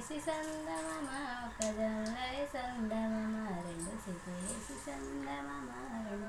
వేసి సందమమ ఒక జల్లై సందమమ రెండు సిక్స్ వేసి సందమమ రెండు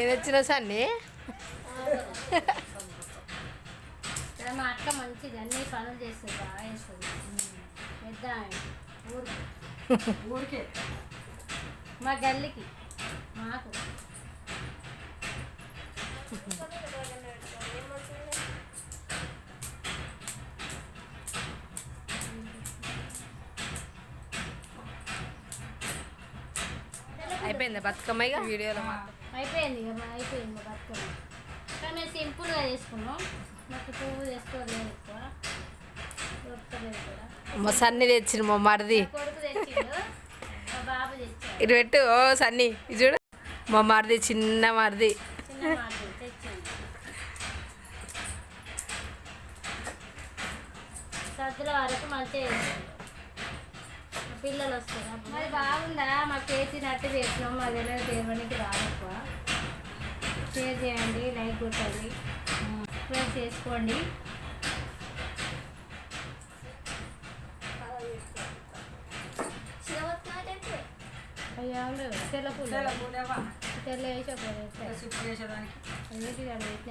ఏదొచ్చినా సన్ని? మా అక్క మంచిది అన్ని పనులు చేస్తుంది బాగా చేస్తుంది. పెద్ద ఊరికే? మా గల్లికి మాకు. అయిపోయిందా బతుకమ్మ ఇక? వీడియోలో మాత్రం. అయిపోయింది ఇక మా అయిపోయింది మా బతుకమ్మ. కానీ మేము సింపుల్గా చేసుకున్నాం. మాకు పువ్వు చేసుకోలేదు ఎక్కువ. మా సన్ని తెచ్చిన మా మరిది. ఇటు పెట్టు ఓ సన్ని ఇది చూడు. మా మరిది చిన్న మరిది. సద్దుల వరకు మంచిగా పిల్లలు వస్తారు మరి బాగుందా? మాకు చేసినట్టు చేసినాం. మా దగ్గర దేవనికి రాదు ఎక్కువ. షేర్ చేయండి లైక్ కొట్టండి. సబ్స్క్రైబ్ చేసుకోండి. అయ్యా తెల్ల పూలు. తెల్ల వేసి ఒక వేస్తాయి. చేసేదానికి. అన్నిటికీ